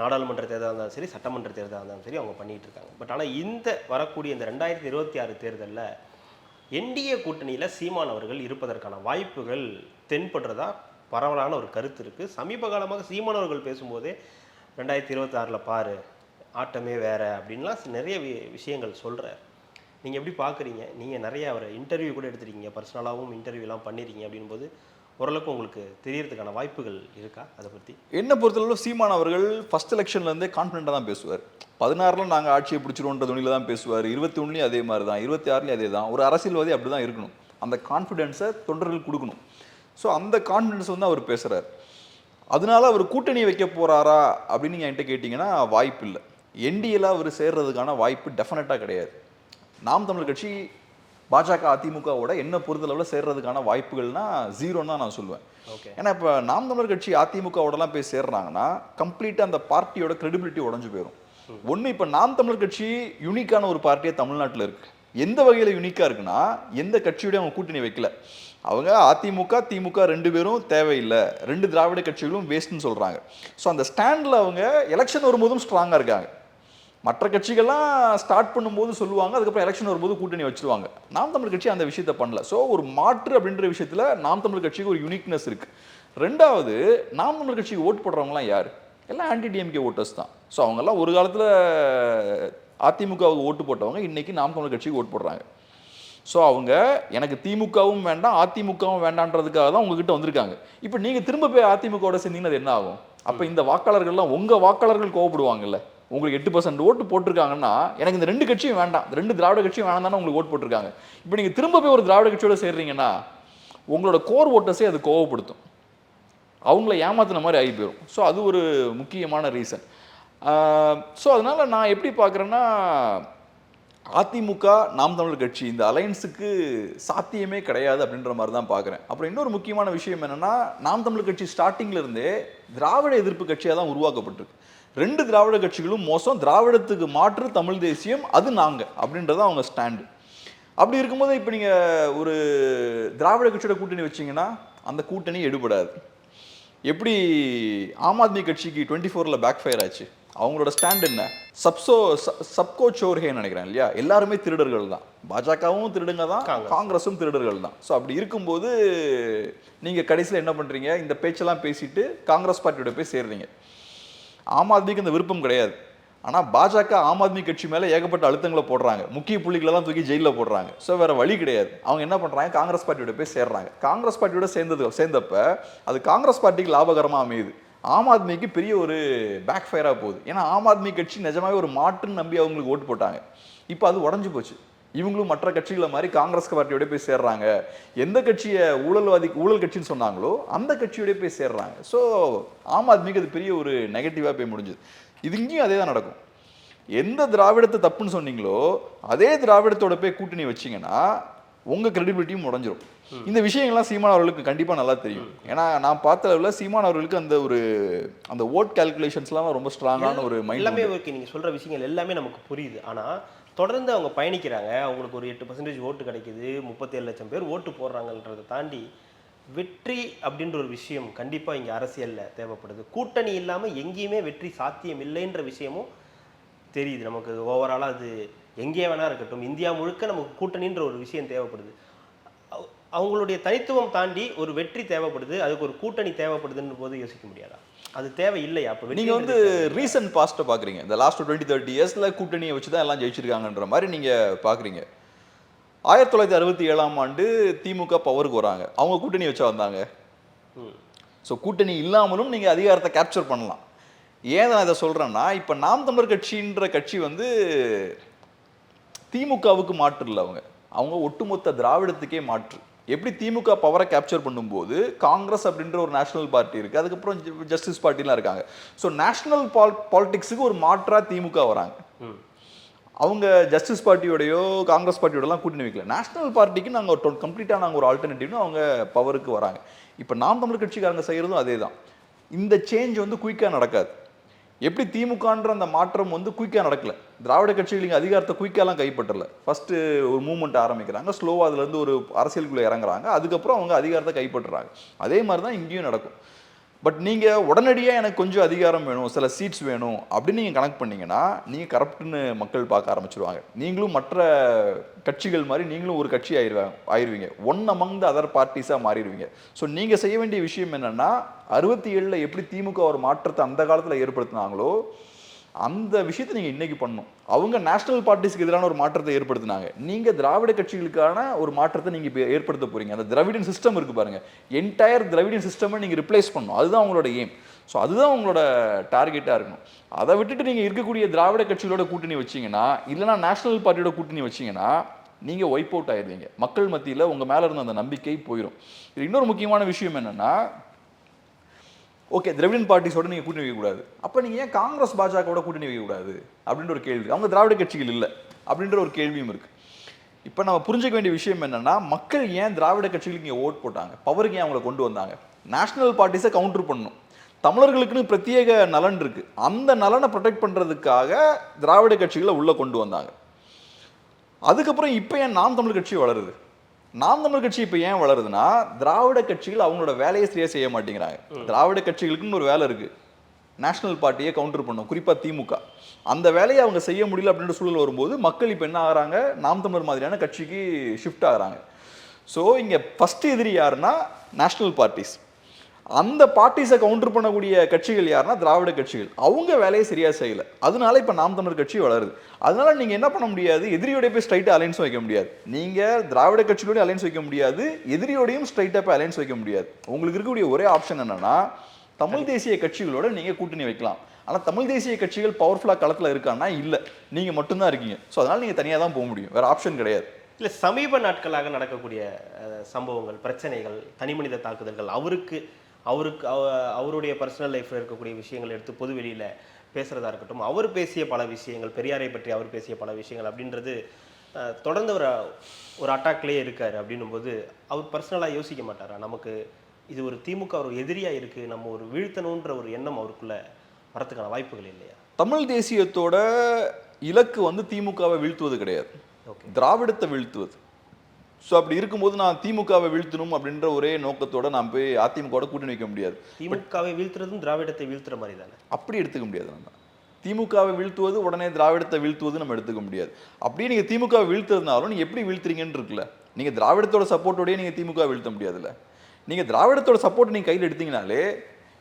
B: நாடாளுமன்ற தேர்தலாக இருந்தாலும் சரி சட்டமன்ற தேர்தலாக இருந்தாலும் சரி அவங்க பண்ணிட்டு இருக்காங்க. பட் ஆனா இந்த வரக்கூடிய இந்த ரெண்டாயிரத்தி இருபத்தி ஆறு தேர்தல்ல என்டிஏ கூட்டணியில் சீமான் அவர்கள் இருப்பதற்கான வாய்ப்புகள் தென்படுறதா பரவலான ஒரு கருத்து இருக்குது சமீப காலமாக சீமான் அவர்கள் பேசும்போதே ரெண்டாயிரத்தி இருபத்தாறில் பாரு ஆட்டமே வேற அப்படின்லாம் நிறைய வி- விஷயங்கள் சொல்கிறார் நீங்கள் எப்படி பார்க்குறீங்க நீங்கள் நிறைய அவரை இன்டர்வியூ கூட எடுத்துருக்கீங்க. பர்சனலாகவும் இன்டர்வியூலாம் பண்ணிருக்கீங்க அப்படின்போது ஓரளவுக்கு உங்களுக்கு தெரியறதுக்கான வாய்ப்புகள் இருக்கா? அதை பற்றி
A: என்னை பொறுத்தளவு சீமான் அவர்கள் ஃபர்ஸ்ட் எலெக்ஷன்லேருந்தே கான்ஃபிடென்ட்டாக தான் பேசுவார். பதினாறில் நாங்கள் ஆட்சியை பிடிச்சிருவோன்ற துணியில் தான் பேசுவார். இருபத்தி ஒன்றுலையும் அதே மாதிரி தான் இருபத்தி ஆறுலையும் அதே தான். ஒரு அரசியல்வாதி அப்படி தான் இருக்கணும். அந்த கான்ஃபிடென்ஸை தொண்டர்கள் கொடுக்கணும். ஸோ அந்த கான்ஃபிடென்ஸ் வந்து அவர் பேசுகிறார் அதனால அவர் கூட்டணி வைக்க போகிறாரா அப்படின்னு நீங்கள் என்கிட்ட கேட்டிங்கன்னா வாய்ப்பு இல்லை என்டிஎல அவர் சேர்றதுக்கான வாய்ப்பு டெஃபினட்டாக கிடையாது. நாம் தமிழ் கட்சி பாஜக அதிமுகவோட என்ன பொறுத்தளவில் சேர்றதுக்கான வாய்ப்புகள்னா ஜீரோன்னு தான் நான் சொல்லுவேன்
B: ஓகே.
A: ஏன்னா இப்போ நாம் தமிழர் கட்சி அதிமுகவோடலாம் போய் சேர்றாங்கன்னா கம்ப்ளீட்டாக அந்த பார்ட்டியோட கிரெடிபிலிட்டி உடஞ்சு போயிடும் ஒன்று இப்போ நாம் தமிழர் கட்சி யூனிக்கான ஒரு பார்ட்டியாக தமிழ்நாட்டில் இருக்கு. எந்த வகையில் யூனிக்காக இருக்குன்னா எந்த கட்சியோடய அவங்க கூட்டணி வைக்கல. அவங்க அதிமுக திமுக ரெண்டு பேரும் தேவையில்லை. ரெண்டு திராவிட கட்சிகளும் வேஸ்ட்னு சொல்கிறாங்க ஸோ அந்த ஸ்டாண்டில் அவங்க எலெக்ஷன் வரும்போதும் ஸ்ட்ராங்காக இருக்காங்க. மற்ற கட்சிகள்லாம் ஸ்டார்ட் பண்ணும்போது சொல்லுவாங்க அதுக்கப்புறம் எலெக்ஷன் வரும்போது கூட்டணி வச்சிருவாங்க. நாம் தமிழ் கட்சி அந்த விஷயத்த பண்ணல. ஸோ ஒரு மாற்று அப்படின்ற விஷயத்துல நாம் தமிழ் கட்சிக்கு ஒரு யூனிக்னஸ் இருக்கு. ரெண்டாவது நாம் தமிழ் கட்சிக்கு ஓட் போடுறவங்கலாம் யார்? எல்லாம் ஆன்டி டிஎம்கே ஓட்டர்ஸ் தான். ஸோ அவங்கெல்லாம் ஒரு காலத்துல அதிமுகவுக்கு ஓட்டு போட்டவங்க இன்னைக்கு நாம் தமிழ் கட்சிக்கு ஓட் போடுறாங்க. ஸோ அவங்க எனக்கு திமுகவும் வேண்டாம் அதிமுகவும் வேண்டான்றதுக்காக தான் உங்ககிட்ட வந்திருக்காங்க. இப்போ நீங்கள் திரும்ப போய் அதிமுகவோட சேர்ந்தீங்கன்னா அது என்ன ஆகும்? அப்போ இந்த வாக்காளர்கள்லாம் உங்கள் வாக்காளர்கள் கோவப்படுவாங்கல்ல. உங்களுக்கு எட்டு பர்சன்ட் ஓட்டு போட்டிருக்காங்கன்னா எனக்கு இந்த ரெண்டு கட்சியும் வேண்டாம். இந்த ரெண்டு திராவிட கட்சியும் வேணாம் தானே உங்களுக்கு ஓட்டு போட்டிருக்காங்க. இப்போ நீங்கள் திரும்ப போய் ஒரு திராவிட கட்சியோட சேர்றீங்கன்னா உங்களோட கோர் ஓட்டர்ஸே அது கோவப்படுத்தும். அவங்கள ஏமாத்தின மாதிரி ஆகி போயிடும் ஸோ அது ஒரு முக்கியமான ரீசன் ஸோ அதனால நான் எப்படி பார்க்குறேன்னா அதிமுக நாம் தமிழர் கட்சி இந்த அலையன்ஸுக்கு சாத்தியமே கிடையாது அப்படின்ற மாதிரி தான் பார்க்குறேன். அப்புறம் இன்னொரு முக்கியமான விஷயம் என்னென்னா நாம் தமிழர் கட்சி ஸ்டார்டிங்கில் இருந்தே திராவிட எதிர்ப்பு கட்சியாக தான் உருவாக்கப்பட்டிருக்கு. ரெண்டு திராவிட கட்சிகளும் மோசம். திராவிடத்துக்கு மாற்று தமிழ் தேசியம் அது நாங்க அப்படின்றது அவங்க ஸ்டாண்டு அப்படி இருக்கும்போது இப்போ நீங்கள் ஒரு திராவிட கட்சியோட கூட்டணி வச்சீங்கன்னா அந்த கூட்டணி எடுபடாது. எப்படி ஆம் ஆத்மி கட்சிக்கு டுவெண்ட்டி ஃபோரில் பேக் ஃபயர் ஆச்சு? அவங்களோட ஸ்டாண்ட் என்ன? சப்சோ சப்கோ சோர்ஹேன்னு நினைக்கிறேன் இல்லையா? எல்லாருமே திருடர்கள் தான். பாஜகவும் திருடுங்க தான்
B: காங்கிரஸ்.
A: காங்கிரஸும் திருடர்கள் தான். ஸோ அப்படி இருக்கும்போது நீங்க கடைசியில் என்ன பண்றீங்க? இந்த பேச்செல்லாம் பேசிட்டு காங்கிரஸ் பார்ட்டியோட போய் சேர்றீங்க. ஆம் ஆத்மிக்கு அந்த விருப்பம் கிடையாது. ஆனால் பாஜக ஆம் ஆத்மி கட்சி மேலே ஏகப்பட்ட அழுத்தங்களை போடுறாங்க. முக்கிய புள்ளிகளை தான் தூக்கி ஜெயிலில் போடுறாங்க. ஸோ வேறு வழி கிடையாது. அவங்க என்ன பண்ணுறாங்க காங்கிரஸ் பார்ட்டியோட போய் சேர்றாங்க. காங்கிரஸ் பார்ட்டியோட சேர்ந்தது சேர்ந்தப்ப அது காங்கிரஸ் பார்ட்டிக்கு லாபகரமாக அமையுது. ஆம் ஆத்மிக்கு பெரிய ஒரு பேக் ஃபயராக போகுது. ஏன்னா ஆம் ஆத்மி கட்சி நிஜமாவே ஒரு மாற்றுன்னு நம்பி அவங்களுக்கு ஓட்டு போட்டாங்க. இப்போ அது உடஞ்சி போச்சு. இவங்களும் மற்ற கட்சிகளை மாதிரி காங்கிரஸ் பார்ட்டியோட போய் சேர்றாங்க. எந்த கட்சியை ஊழல்வாதி ஊழல் கட்சின்னு சொன்னாங்களோ அந்த கட்சியோட போய் சேர்றாங்க. ஸோ ஆம் ஆத்மிக்கு அது பெரிய ஒரு நெகட்டிவாக போய் முடிஞ்சுது. இது இங்கேயும் அதே தான் நடக்கும். எந்த திராவிடத்தை தப்புன்னு சொன்னீங்களோ அதே திராவிடத்தோட போய் கூட்டணி வச்சீங்கன்னா உங்க கிரெடிபிலிட்டியும் உடஞ்சிரும் இந்த விஷயங்கள்லாம் சீமான் அவர்களுக்கு கண்டிப்பா நல்லா தெரியும். ஏன்னா நான் பார்த்த அளவில் சீமான் அவர்களுக்கு அந்த ஒரு அந்த ஓட் கால்குலேஷன்ஸ்லாம் ரொம்ப ஸ்ட்ராங்கான ஒரு
B: எல்லாமே
A: மைண்ட்
B: ஓகே நீங்க சொல்ற விஷயங்கள் எல்லாமே நமக்கு புரியுது. ஆனா தொடர்ந்து அவங்க பயணிக்கிறாங்க. அவங்களுக்கு ஒரு எட்டு பர்சன்டேஜ் ஓட்டு கிடைக்குது. முப்பத்தேழு லட்சம் பேர் ஓட்டு போடுறாங்கன்றதை தாண்டி வெற்றி அப்படின்ற ஒரு விஷயம் கண்டிப்பாக இங்கே அரசியலில் தேவைப்படுது. கூட்டணி இல்லாமல் எங்கேயுமே வெற்றி சாத்தியம் இல்லைன்ற விஷயமும் தெரியுது. நமக்கு ஓவராலாக அது எங்கே வேணா இருக்கட்டும். இந்தியா முழுக்க நமக்கு கூட்டணின்ற ஒரு விஷயம் தேவைப்படுது. அவங்களுடைய தனித்துவம் தாண்டி ஒரு வெற்றி தேவைப்படுது அதுக்கு ஒரு கூட்டணி தேவைப்படுதுன்னு போது யோசிக்க முடியாதா? அது தேவை இல்லையா அப்போ
A: நீங்க வந்து ரீசன்ட் பாஸ்ட்டை பாக்குறீங்க. இந்த லாஸ்ட் டுவெண்ட்டி தேர்ட்டி இயர்ஸ்ல கூட்டணியை வச்சு தான் எல்லாம் ஜெயிச்சிருக்காங்கன்ற மாதிரி நீங்க பாக்குறீங்க. ஆயிரத்தி தொள்ளாயிரத்தி அறுபத்தி ஏழாம் ஆண்டு திமுக பவருக்கு வராங்க. அவங்க கூட்டணி வச்சா வந்தாங்க. ஸோ கூட்டணி இல்லாமலும் நீங்கள் அதிகாரத்தை கேப்சர் பண்ணலாம். ஏன் நான் இதை சொல்கிறேன்னா இப்போ நாம் தமிழர் கட்சின்ற கட்சி வந்து திமுகவுக்கு மாற்று இல்லை அவங்க. அவங்க ஒட்டுமொத்த திராவிடத்துக்கே மாற்று. எப்படி திமுக பவரை கேப்சர் பண்ணும்போது காங்கிரஸ் அப்படின்ற ஒரு நேஷனல் பார்ட்டி இருக்குது அதுக்கப்புறம் ஜஸ்டிஸ் பார்ட்டிலாம் இருக்காங்க. ஸோ நேஷனல் பால் பாலிடிக்ஸுக்கு ஒரு மாற்றா திமுக வராங்க. அவங்க ஜஸ்டிஸ் பார்ட்டியோடயோ காங்கிரஸ் பார்ட்டியோடலாம் கூட்டணி வைக்கல. நேஷனல் பார்ட்டிக்கு நாங்கள் ஒரு கம்ப்ளீட்டாக நாங்கள் ஒரு ஆல்டர்னேட்டிவ்னு அவங்க பவருக்கு வராங்க. இப்போ நாம் தமிழ் கட்சிக்காரங்க செய்கிறதும் அதே தான் இந்த சேஞ்ச் வந்து குயிக்காக நடக்காது. எப்படி திமுகன்ற அந்த மாற்றம் வந்து குயிக்காக நடக்கல. திராவிட கட்சிகள் இங்கே அதிகாரத்தை குயிக்காலாம் கைப்பற்றல. ஃபஸ்ட்டு ஒரு மூவ்மெண்ட் ஆரம்பிக்கிறாங்க. ஸ்லோவாக அதுலேருந்து ஒரு அரசியலுக்குள்ளே இறங்குறாங்க. அதுக்கப்புறம் அவங்க அதிகாரத்தை கைப்பற்றுறாங்க. அதே மாதிரி தான் இங்கேயும் நடக்கும். பட் நீங்கள் உடனடியாக எனக்கு கொஞ்சம் அதிகாரம் வேணும் சில சீட்ஸ் வேணும் அப்படின்னு நீங்கள் கனெக்ட் பண்ணீங்கன்னா நீங்கள் கரப்ட்னு மக்கள் பார்க்க ஆரம்பிச்சிருவாங்க. நீங்களும் மற்ற கட்சிகள் மாதிரி நீங்களும் ஒரு கட்சி ஆயிடுவாங்க ஆயிடுவீங்க ஒன் அமங் த அதர் பார்ட்டிஸாக மாறிடுவீங்க. ஸோ நீங்கள் செய்ய வேண்டிய விஷயம் என்னென்னா அறுபத்தி ஏழில் எப்படி திமுக ஒரு மாற்றத்தை அந்த காலத்தில் ஏற்படுத்தினாங்களோ அந்த விஷயத்தை நீங்கள் இன்றைக்கி பண்ணணும். அவங்க நேஷனல் பார்ட்டிஸ்க்கு எதிரான ஒரு மாற்றத்தை ஏற்படுத்தினாங்க. நீங்கள் திராவிட கட்சிகளுக்கான ஒரு மாற்றத்தை நீங்கள் இப்போ ஏற்படுத்த போகிறீங்க அந்த திராவிடன் சிஸ்டம் இருக்குது பாருங்கள் என்டையர் திராவிடன் சிஸ்டமை நீங்கள் ரிப்ளேஸ் பண்ணணும். அதுதான் அவங்களோட எய்ம் ஸோ அதுதான் உங்களோட டார்கெட்டாக இருக்கணும். அதை விட்டுட்டு நீங்கள் இருக்கக்கூடிய திராவிட கட்சிகளோட கூட்டணி வச்சீங்கன்னா இல்லைனா நேஷனல் பார்ட்டியோட கூட்டணி வச்சீங்கன்னா நீங்கள் ஒய்ப் அவுட் ஆயிடுவீங்க. மக்கள் மத்தியில் உங்கள் மேலே இருந்த அந்த நம்பிக்கை போயிடும் இது இன்னொரு முக்கியமான விஷயம் என்னென்னா ஓகே திராவிடன் பார்ட்டிஸோட நீங்கள் கூட்டணி வைக்கக்கூடாது. அப்போ நீங்கள் ஏன் காங்கிரஸ் பாஜகவோட கூட்டணி வைக்கக்கூடாது? அப்படின்ற ஒரு கேள்வி அவங்க திராவிட கட்சிகள் இல்லை. அப்படின்ற ஒரு கேள்வியும் இருக்குது இப்போ நம்ம புரிஞ்சிக்க வேண்டிய விஷயம் என்னன்னா மக்கள் ஏன் திராவிட கட்சிகளுக்கு இங்கே ஓட் போட்டாங்க? பவருக்கு ஏன் அவங்கள கொண்டு வந்தாங்க? நேஷனல் பார்ட்டிஸை கவுண்டர் பண்ணணும். தமிழர்களுக்குன்னு பிரத்யேக நலன் இருக்குது அந்த நலனை ப்ரொடெக்ட் பண்ணுறதுக்காக திராவிட கட்சிகளை உள்ளே கொண்டு வந்தாங்க. அதுக்கப்புறம் இப்போ ஏன் நாம் தமிழ் கட்சி வளருது? நாம் தமிழ் கட்சி இப்போ ஏன் வளருதுன்னா திராவிட கட்சிகள் அவங்களோட வேலையை சரியா செய்ய மாட்டேங்கிறாங்க. திராவிட கட்சிகளுக்குன்னு ஒரு வேலை இருக்கு. நேஷனல் பார்ட்டியை கவுண்டர் பண்ணும் குறிப்பா திமுக. அந்த வேலையை அவங்க செய்ய முடியல அப்படின்ற சூழல் வரும்போது மக்கள் இப்போ என்ன ஆகுறாங்க? நாம் தமிழர் மாதிரியான கட்சிக்கு ஷிஃப்ட் ஆகுறாங்க. ஸோ இங்கே ஃபர்ஸ்ட் எதிரி யாருன்னா நேஷனல் பார்ட்டிஸ் அந்த பார்ட்டிஸை கவுண்டர் பண்ணக்கூடிய கட்சிகள் யாருன்னா திராவிட கட்சிகள். அவங்க வேலையை சரியா செய்யல. அதனால இப்போ நாம் தமிழர் கட்சி வளருது. அதனால நீங்க என்ன பண்ண முடியாது? எதிரியோட போய் ஸ்ட்ரைட்டாக அலைன்ஸ் வைக்க முடியாது. நீங்க திராவிட கட்சிகளோட அலைன்ஸ் வைக்க முடியாது. எதிரியோடையும் ஸ்ட்ரைட்டாக போய் அலைன்ஸ் வைக்க முடியாது. உங்களுக்கு இருக்கக்கூடிய ஒரே ஆப்ஷன் என்னன்னா தமிழ் தேசிய கட்சிகளோட நீங்க கூட்டணி வைக்கலாம். ஆனா தமிழ் தேசிய கட்சிகள் பவர்ஃபுல்லாக களத்துல இருக்கான்னா இல்ல. நீங்க மட்டும்தான் இருக்கீங்க. ஸோ அதனால நீங்க தனியா தான் போக முடியும். வேற ஆப்ஷன் கிடையாது.
B: இல்லை சமீப நாட்களாக நடக்கக்கூடிய சம்பவங்கள் பிரச்சனைகள் தனிமனித தாக்குதல்கள் அவருக்கு அவருக்கு அவ- அவருடைய பர்சனல் லைஃப்ல இருக்கக்கூடிய விஷயங்கள் எடுத்து பொது வெளியில பேசுறதா இருக்கட்டும் அவர் பேசிய பல விஷயங்கள் பெரியாரை பற்றி அவர் பேசிய பல விஷயங்கள் அப்படின்றது தொடர்ந்து ஒரு ஒரு அட்டாக்லேயே இருக்காரு அப்படின்னும் போது அவர் பர்சனலாக யோசிக்க மாட்டாரா? நமக்கு இது ஒரு திமுக ஒரு எதிரியா இருக்கு நம்ம ஒரு வீழ்த்தணுன்ற ஒரு எண்ணம் அவருக்குள்ள வரதுக்கான வாய்ப்புகள் இல்லையா?
A: தமிழ் தேசியத்தோட இலக்கு வந்து திமுகவை வீழ்த்துவது கிடையாது.
B: ஓகே.
A: திராவிடத்தை வீழ்த்துவது. ஸோ அப்படி இருக்கும்போது நான் திமுகவை வீழ்த்தணும் அப்படின்ற ஒரே நோக்கத்தோட நான் போய் அதிமுகவோட கூட்டணி வைக்க முடியாது.
B: திமுகவை வீழ்த்துறதும் திராவிடத்தை வீழ்த்துற மாதிரி தானே
A: அப்படி எடுத்துக்க முடியாது நம்ம. திமுகவை வீழ்த்துவது உடனே திராவிடத்தை வீழ்த்துவது நம்ம எடுத்துக்க முடியாது. அப்படியே நீங்க திமுகவை வீழ்த்துறதுனாலும் நீங்க எப்படி வீழ்த்துறீங்கன்னு இருக்குல்ல? நீங்க திராவிடத்தோட சப்போர்ட்டோடய நீங்க திமுக வீழ்த்த முடியாதுல்ல? நீங்க திராவிடத்தோட சப்போர்ட் நீங்க கையில் எடுத்தீங்கனாலே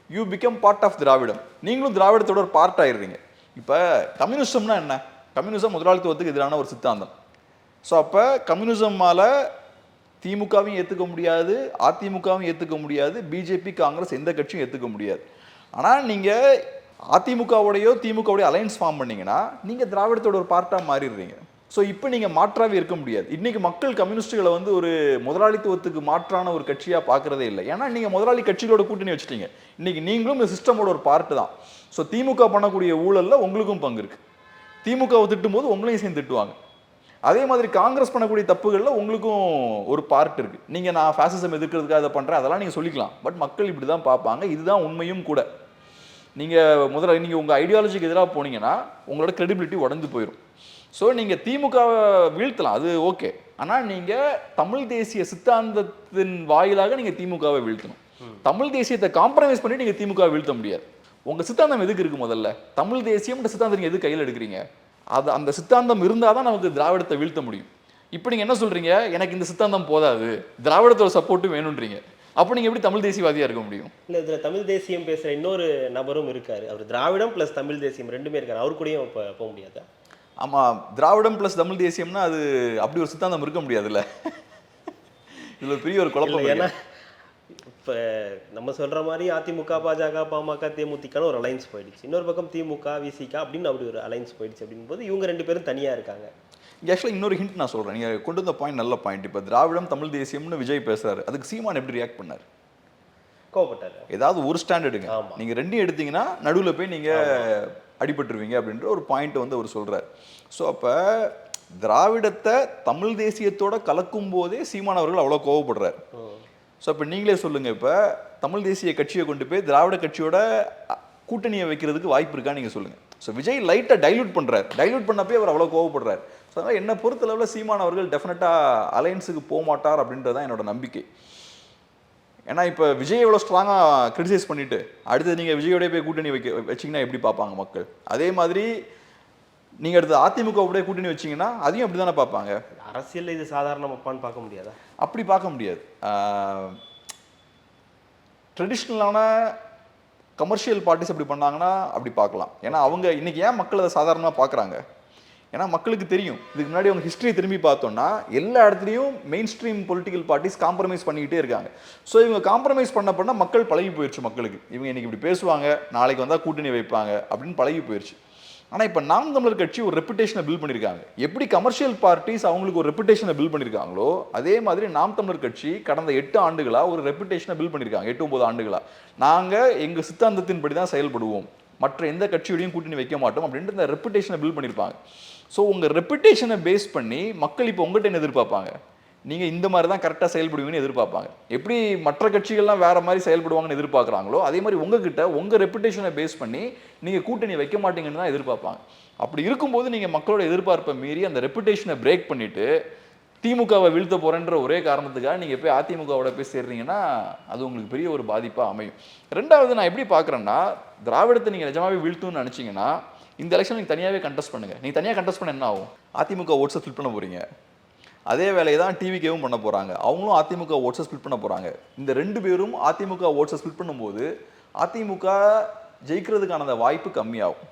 A: யூ பிகம் பார்ட் ஆஃப் திராவிடம். நீங்களும் திராவிடத்தோட ஒரு பார்ட் ஆயிடுறீங்க. இப்போ கம்யூனிசம்னா என்ன? கம்யூனிசம் முதலாளித்துவத்துக்கு எதிரான ஒரு சித்தாந்தம். ஸோ அப்போ கம்யூனிசம்மால் திமுகவையும் ஏற்றுக்க முடியாது அதிமுகவும் ஏற்றுக்க முடியாது பிஜேபி காங்கிரஸ் எந்த கட்சியும் ஏற்றுக்க முடியாது. ஆனால் நீங்கள் அதிமுகவோடையோ திமுகவுடைய அலைன்ஸ் ஃபார்ம் பண்ணிங்கன்னா நீங்கள் திராவிடத்தோட ஒரு பார்ட்டாக மாறிடுறீங்க. ஸோ இப்போ நீங்கள் மாற்றாகவே இருக்க முடியாது. இன்றைக்கி மக்கள் கம்யூனிஸ்ட்டுகளை வந்து ஒரு முதலாளித்துவத்துக்கு மாற்றான ஒரு கட்சியாக பார்க்குறதே இல்லை. ஏன்னா நீங்கள் முதலாளி கட்சிகளோட கூட்டணி வச்சுட்டீங்க. இன்றைக்கி நீங்களும் இந்த சிஸ்டமோட ஒரு பார்ட்டு தான். ஸோ திமுக பண்ணக்கூடிய ஊழலில் உங்களுக்கும் பங்கு இருக்குது திமுகவை திட்டும் போது உங்களையும் சேர்ந்து திட்டுவாங்க. அதே மாதிரி காங்கிரஸ் பண்ணக்கூடிய தப்புகளில் உங்களுக்கும் ஒரு பார்ட் இருக்கு. நீங்க நான் ஃபேசிசம் எதிர்க்கிறதுக்காக அதை பண்றேன் அதெல்லாம் நீங்க சொல்லிக்கலாம். பட் மக்கள் இப்படி தான் பார்ப்பாங்க இதுதான் உண்மையும் கூட. நீங்க முதல்ல நீங்க உங்க ஐடியாலஜிக்கு எதிராக போனீங்கன்னா உங்களோட கிரெடிபிலிட்டி உடஞ்சு போயிடும் ஸோ நீங்க திமுகவை வீழ்த்தலாம் அது ஓகே ஆனா நீங்க தமிழ் தேசிய சித்தாந்தத்தின் வாயிலாக நீங்க திமுகவை வீழ்த்தணும். தமிழ் தேசியத்தை காம்ப்ரமைஸ் பண்ணி நீங்க திமுக வீழ்த்த முடியாது. உங்க சித்தாந்தம் எதுக்கு இருக்கு முதல்ல? தமிழ் தேசியம்ன்ற சித்தாந்தம் நீங்க எது கையில் எடுக்கிறீங்க? அது அந்த சித்தாந்தம் இருந்தால் தான் நமக்கு திராவிடத்தை வீழ்த்த முடியும். இப்போ நீங்க என்ன சொல்றீங்க? எனக்கு இந்த சித்தாந்தம் போதாது. திராவிடத்தோட சப்போர்ட்டும் வேணுன்றீங்க அப்போ நீங்க எப்படி தமிழ் தேசியவாதியா இருக்க முடியும்?
B: இல்லை இதில் தமிழ் தேசியம் பேசுகிற இன்னொரு நபரும் இருக்காரு. அவர் திராவிடம் ப்ளஸ் தமிழ் தேசியம் ரெண்டுமே இருக்காரு. அவர் கூடயும் இப்போ போக முடியாதா?
A: ஆமா திராவிடம் ப்ளஸ் தமிழ் தேசியம்னா அது அப்படி ஒரு சித்தாந்தம் இருக்க முடியாதுல்ல. இதுல ஒரு பெரிய ஒரு குழப்பம்
B: ஏன்னா. இப்போ நம்ம சொல்ற மாதிரி அதிமுக பாஜக பாமக தேமுதிகன்னு ஒரு அலைன்ஸ் போயிடுச்சு. இன்னொரு பக்கம் திமுக விசிக அப்படின்னு அப்படி ஒரு அலைன்ஸ் போயிடுச்சு அப்படின் போது இவங்க ரெண்டு பேரும் தனியா இருக்காங்க.
A: ஆக்சுவலாக இன்னொரு ஹிண்ட் நான் சொல்றேன். நீங்க கொண்டு வந்த பாயிண்ட் நல்ல பாயிண்ட் இப்போ திராவிடம் தமிழ் தேசியம்னு விஜய் பேசுறாரு. அதுக்கு சீமான் எப்படி ரியாக்ட் பண்ணாரு?
B: கோவப்பட்டாரு.
A: ஏதாவது ஒரு ஸ்டாண்ட் எடுங்க
B: ஆமா.
A: நீங்க ரெண்டையும் எடுத்தீங்கன்னா நடுவுல போய் நீங்க அடிபட்டுருவீங்க அப்படின்ற ஒரு பாயிண்ட் வந்து அவர் சொல்றாரு. ஸோ அப்ப திராவிடத்தை தமிழ் தேசியத்தோட கலக்கும் போதே சீமான் அவர்கள் அவ்வளோ கோவப்படுறாரு. ஸோ இப்போ நீங்களே சொல்லுங்கள் இப்போ தமிழ் தேசிய கட்சியை கொண்டு போய் திராவிட கட்சியோட கூட்டணியை வைக்கிறதுக்கு வாய்ப்பு இருக்கா நீங்கள் சொல்லுங்க. ஸோ விஜய் லைட்டாக டைல்யூட் பண்றாரு. டைல்யூட் பண்ணப்பே அவர் அவ்வளோ கோவப்படுறாரு. ஸோ அதனால் என்னை பொறுத்தளவில் சீமான் அவர்கள் டெஃபினட்டாக அலையன்ஸுக்கு போக மாட்டார் அப்படின்றது தான் என்னோட நம்பிக்கை. ஏன்னா இப்போ விஜய் எவ்வளோ ஸ்ட்ராங்காக கிரிட்டிசைஸ் பண்ணிவிட்டு அடுத்து நீங்கள் விஜயோடய போய் கூட்டணி வைக்க வச்சிங்கன்னா எப்படி பார்ப்பாங்க மக்கள்? அதே மாதிரி நீங்கள் அடுத்து அதிமுகவுடைய கூட்டணி வச்சீங்கன்னா அதையும் அப்படி தானே பார்ப்பாங்க?
B: அரசியல்ல இது சாதாரண அப்பான்னு பார்க்க முடியாதா?
A: அப்படி பார்க்க முடியாது. ட்ரெடிஷ்னலான கமர்ஷியல் பார்ட்டிஸ் அப்படி பண்ணாங்கன்னா அப்படி பார்க்கலாம். ஏன்னா அவங்க இன்னைக்கு ஏன் மக்கள் அதை சாதாரணமாக பார்க்குறாங்க? ஏன்னா மக்களுக்கு தெரியும். இதுக்கு முன்னாடி அவங்க ஹிஸ்டரி திரும்பி பார்த்தோம்னா எல்லா இடத்துலையும் mainstream political parties compromise பண்ணிக்கிட்டே இருக்காங்க. ஸோ இவங்க காம்ப்ரமைஸ் பண்ண பண்ண மக்கள் பழகி போயிடுச்சு மக்களுக்கு. இவங்க இன்னைக்கு இப்படி பேசுவாங்க நாளைக்கு வந்தால் கூட்டணி வைப்பாங்க அப்படின்னு பழகி போயிடுச்சு ஆனால் இப்போ நாம் தமிழர் கட்சி ஒரு ரெப்புடேஷனை பில்ட் பண்ணியிருக்காங்க எப்படி கமர்ஷியல் பார்ட்டிஸ் அவங்களுக்கு ஒரு ரெப்புடேஷனை பில்ட் பண்ணியிருக்காங்களோ அதே மாதிரி நாம் தமிழர் கட்சி கடந்த எட்டு ஆண்டுகளாக ஒரு ரெப்புடேஷனை பில்ட் பண்ணியிருக்காங்க எட்டு ஒம்பது ஆண்டுகளாக நாங்கள் எங்கள் சித்தாந்தத்தின்படி தான் செயல்படுவோம். மற்ற எந்த கட்சியோடையும் கூட்டணி வைக்க மாட்டோம் அப்படின்ட்டு இந்த ரெப்புடேஷனை பில்ட் பண்ணியிருப்பாங்க ஸோ உங்கள் ரெப்புடேஷனை பேஸ் பண்ணி மக்கள் இப்போ உங்கள்கிட்ட என்ன எதிர்பார்ப்பாங்க? நீங்கள் இந்த மாதிரி தான் கரெக்டாக செயல்படுவீங்கன்னு எதிர்பார்ப்பாங்க. எப்படி மற்ற கட்சிகள்லாம் வேறு மாதிரி செயல்படுவாங்கன்னு எதிர்பார்க்குறாங்களோ அதே மாதிரி உங்ககிட்ட உங்கள் ரெப்புடேஷனை பேஸ் பண்ணி நீங்கள் கூட்டணி வைக்க மாட்டீங்கன்னு தான் எதிர்பார்ப்பாங்க. அப்படி இருக்கும்போது நீங்கள் மக்களோட எதிர்பார்ப்பை மீறி அந்த ரெப்புடேஷனை பிரேக் பண்ணிவிட்டு திமுகவை வீழ்த்த போகிறேன்ற ஒரே காரணத்துக்காக நீங்கள் போய் அதிமுகவோட போய் சேர்றீங்கன்னா அது உங்களுக்கு பெரிய ஒரு பாதிப்பாக அமையும். ரெண்டாவது நான் எப்படி பார்க்குறேன்னா திராவிடத்தை நீங்கள் நிஜமாகவே வீழ்த்தும்னு நினச்சிங்கன்னா இந்த எலெக்ஷன் நீங்கள் தனியாகவே கண்டெஸ்ட் பண்ணுங்கள் நீங்கள் தனியாக கண்டெஸ்ட் பண்ண என்ன ஆகும்? அதிமுக ஓட்ஸை ஃபில் பண்ண போகிறீங்க அதே வேலையை தான் டிவிக்கேவும் பண்ண போகிறாங்க அவங்களும் அதிமுக ஓட்ஸை ஸ்பிளிட் பண்ண போகிறாங்க இந்த ரெண்டு பேரும் அதிமுக ஓட்ஸை ஸ்பிளிட் பண்ணும்போது அதிமுக ஜெயிக்கிறதுக்கான அந்த வாய்ப்பு கம்மியாகும்.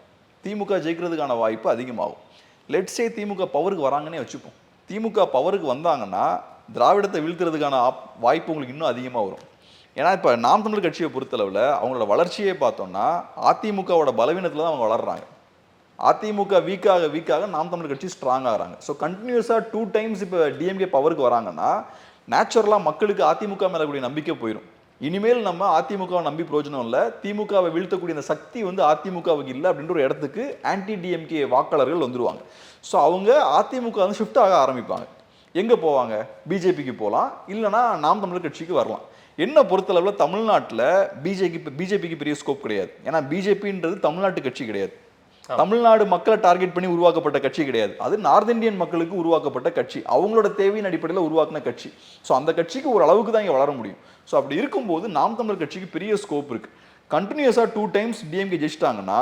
A: திமுக ஜெயிக்கிறதுக்கான வாய்ப்பு அதிகமாகும். லெட்ஸே திமுக பவருக்கு வராங்கன்னே வச்சுப்போம். திமுக பவருக்கு வந்தாங்கன்னா திராவிடத்தை வீழ்த்துறதுக்கான ஆப்- வாய்ப்பு உங்களுக்கு இன்னும் அதிகமாக வரும். ஏன்னா இப்போ நாம் தமிழ் கட்சியை பொறுத்தளவில் அவங்களோட வளர்ச்சியே பார்த்தோம்னா அதிமுகவோட பலவீனத்தில் தான் அவங்க வளர்கிறாங்க அதிமுக வீக்காக வீக்காக நாம் தமிழர் கட்சி ஸ்ட்ராங் ஆகிறாங்க ஸோ கண்டினியூஸாக டூ டைம்ஸ் இப்போ டிஎம்கே பவருக்கு வராங்கன்னா நேச்சுரலாக மக்களுக்கு அதிமுக மேலே கூடிய நம்பிக்கை போயிடும் இனிமேல் நம்ம அதிமுகவை நம்பி பிரயோஜனம் இல்லை திமுகவை வீழ்த்தக்கூடிய அந்த சக்தி வந்து அதிமுகவுக்கு இல்லை அப்படின்ற ஒரு இடத்துக்கு ஆன்டி டிஎம்கே வாக்காளர்கள் வந்துடுவாங்க ஸோ அவங்க அதிமுக வந்து ஷிஃப்ட் ஆக ஆரம்பிப்பாங்க. எங்கே போவாங்க? பிஜேபிக்கு போகலாம் இல்லைனா நாம் தமிழர் கட்சிக்கு வரலாம். என்ன பொறுத்தளவில் தமிழ்நாட்டில் பிஜேபி பிஜேபிக்கு பெரிய ஸ்கோப் கிடையாது. ஏன்னா பிஜேபின்றது தமிழ்நாட்டு கட்சி கிடையாது. தமிழ்நாடு மக்களை டார்கெட் பண்ணி உருவாக்கப்பட்ட கட்சி கிடையாது. அது நார்த் இந்தியன் மக்களுக்கு உருவாக்கப்பட்ட கட்சி. அவங்களோட தேவையின் அடிப்படையில் உருவாக்கின கட்சி. ஸோ அந்த கட்சிக்கு ஒரு அளவுக்கு தான் இங்கே வளர முடியும். ஸோ அப்படி இருக்கும்போது நாம் தமிழர் கட்சிக்கு பெரிய ஸ்கோப் இருக்கு. கண்டினியூஸாக டூ டைம்ஸ் டிஎம்கே ஜெயிச்சிட்டாங்கன்னா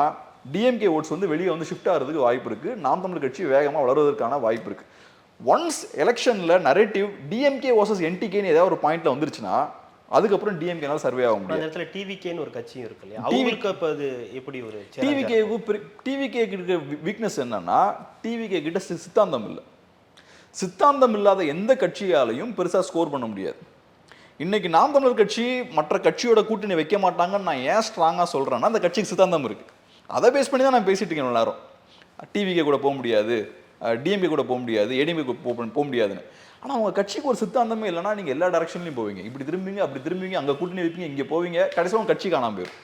A: டிஎம்கே ஓட்ஸ் வந்து வெளியே வந்து ஷிஃப்ட் ஆகிறதுக்கு வாய்ப்பு இருக்குது நாம் தமிழர் கட்சி வேகமாக வளர்வதற்கான வாய்ப்பு இருக்குது ஒன்ஸ் எலெக்ஷனில் நரேட்டிவ் டிஎம்கே ஓசஸ் என்டிகேன்னு ஏதாவது ஒரு பாயிண்ட்ல வந்துருச்சுன்னா அதுக்கப்புறம் டிஎம்கேனால சர்வே ஆக
B: அந்த
A: முடியாது.
B: இடத்துல டிவிகேன்னு ஒரு கட்சியும் இருக்கு இல்லையா அவங்களுக்கு இப்போ அது எப்படி ஒரு?
A: டிவிகேவுக்கு டிவிகே கிட்ட வீக்னஸ் என்னன்னா டிவிகே கிட்ட சித்தாந்தம் இல்லை. சித்தாந்தம் இல்லாத எந்த கட்சியாலையும் பெருசாக ஸ்கோர் பண்ண முடியாது. இன்னைக்கு நாம் தமிழர் கட்சி மற்ற கட்சியோட கூட்டணி வைக்க மாட்டாங்கன்னு நான் ஏன் ஸ்ட்ராங்காக சொல்கிறேன்னா அந்த கட்சிக்கு சித்தாந்தம் இருக்கு. அதை பேஸ் பண்ணி தான் நான் பேசிட்டு இருக்கேன் எல்லாரும். டிவிகே கூட போக முடியாது டிஎம்கே கூட போக முடியாது ஏடிஎம்கே போக முடியாதுன்னு. ஆனால் அவங்க கட்சிக்கு ஒரு சித்தாந்தமே இல்லைன்னா நீங்கள் எல்லா டேரக்ஷன்லையும் போவீங்க. இப்படி திரும்புவீங்க அப்படி திரும்புவீங்க அங்கே கூட்டணி வைப்பீங்க இங்கே போவீங்க. கடைசியாக உங்க கட்சி காணாமல் போயிடும்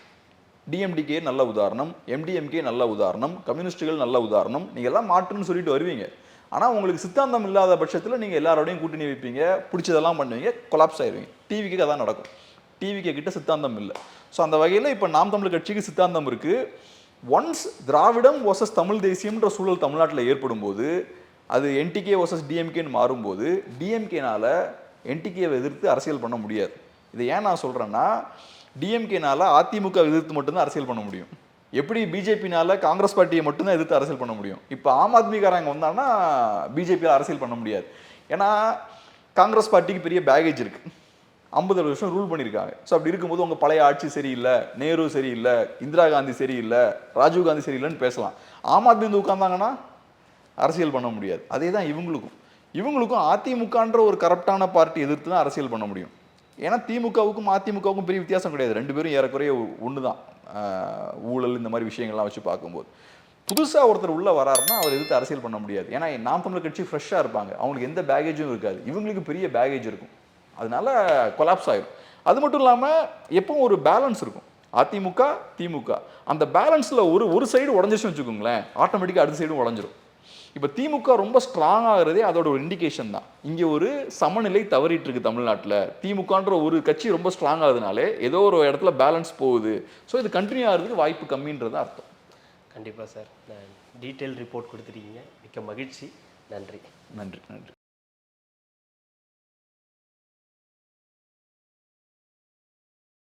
A: டிஎம்டிகே நல்ல உதாரணம் எம்டிஎம்கே நல்ல உதாரணம் கம்யூனிஸ்ட்டுகள் நல்ல உதாரணம் நீங்கள் எல்லாம் மாற்றுன்னு சொல்லிட்டு வருவீங்க. ஆனால் உங்களுக்கு சித்தாந்தம் இல்லாத பட்சத்தில் நீங்கள் எல்லாரோடையும் கூட்டணி வைப்பீங்க பிடிச்சதெல்லாம் பண்ணுவீங்க கொலாப்ஸ் ஆயிடுவீங்க டிவிக்கு அதான் நடக்கும். டிவிக்கு கிட்ட சித்தாந்தம் இல்லை. ஸோ அந்த வகையில் இப்போ நாம் தமிழ் கட்சிக்கு சித்தாந்தம் இருக்குது ஒன்ஸ் திராவிடம் வர்சஸ் தமிழ் தேசியம்ன்ற சூழல் தமிழ்நாட்டில் ஏற்படும் போது அது என்டிகே வர்சஸ் டிஎம்கேன்னு மாறும்போது டிஎம்கேனால் என்டிகேவை எதிர்த்து அரசியல் பண்ண முடியாது. இதை ஏன் நான் சொல்கிறேன்னா டிஎம்கேனால் அதிமுக எதிர்த்து மட்டும்தான் அரசியல் பண்ண முடியும். எப்படி பிஜேபினால் காங்கிரஸ் பார்ட்டியை மட்டும்தான் எதிர்த்து அரசியல் பண்ண முடியும்? இப்போ ஆம் ஆத்மிக்காரங்க வந்தாங்கன்னா பிஜேபியில் அரசியல் பண்ண முடியாது. ஏன்னா காங்கிரஸ் பார்ட்டிக்கு பெரிய பேகேஜ் இருக்குது ஐம்பது வருஷம் ரூல் பண்ணியிருக்காங்க. ஸோ அப்படி இருக்கும்போது உங்கள் பழைய ஆட்சி சரியில்லை நேரு சரியில்லை இந்திரா காந்தி சரியில்லை ராஜீவ் காந்தி சரியில்லைன்னு பேசலாம். ஆம் ஆத்மி வந்து உட்கார்ந்தாங்கன்னா அரசியல் பண்ண முடியாது. அதே தான் இவங்களுக்கும். இவங்களுக்கும் அதிமுகன்ற ஒரு கரப்டான பார்ட்டி எதிர்த்து தான் அரசியல் பண்ண முடியும். ஏன்னா திமுகவுக்கும் அதிமுகவுக்கும் பெரிய வித்தியாசம் கிடையாது. ரெண்டு பேரும் ஏறக்குறைய ஒன்று தான் ஊழல் இந்த மாதிரி விஷயங்கள்லாம் வச்சு பார்க்கும்போது. புதுசாக ஒருத்தர் உள்ளே வராருன்னா அவர் எதிர்த்து அரசியல் பண்ண முடியாது. ஏன்னா நாம் தமிழர் கட்சி ஃப்ரெஷ்ஷாக இருப்பாங்க. அவங்களுக்கு எந்த பேகேஜும் இருக்காது. இவங்களுக்கு பெரிய பேகேஜ் இருக்கும். அதனால கொலாப்ஸ் ஆகிடும் அது மட்டும் இல்லாமல் எப்பவும் ஒரு பேலன்ஸ் இருக்கும். அதிமுக திமுக. அந்த பேலன்ஸில் ஒரு ஒரு சைடு உடஞ்சிச்சுன்னு வச்சுக்கோங்களேன் ஆட்டோமேட்டிக்காக அடுத்த சைடும் உடஞ்சிரும். இப்போ திமுக ரொம்ப ஸ்ட்ராங் ஆகுறதே அதோட ஒரு இண்டிகேஷன் தான். இங்கே ஒரு சமநிலை தவறிட்டு இருக்கு தமிழ்நாட்டில். திமுகன்ற ஒரு கட்சி ரொம்ப ஸ்ட்ராங் ஆகுதுனாலே ஏதோ ஒரு இடத்துல பேலன்ஸ் போகுது. ஸோ இது கண்டினியூ ஆகிறதுக்கு வாய்ப்பு கம்மின்றது அர்த்தம்.
B: கண்டிப்பா சார். டீட்டெயில் ரிப்போர்ட் கொடுத்துருக்கீங்க மிக்க மகிழ்ச்சி. நன்றி.
A: நன்றி நன்றி.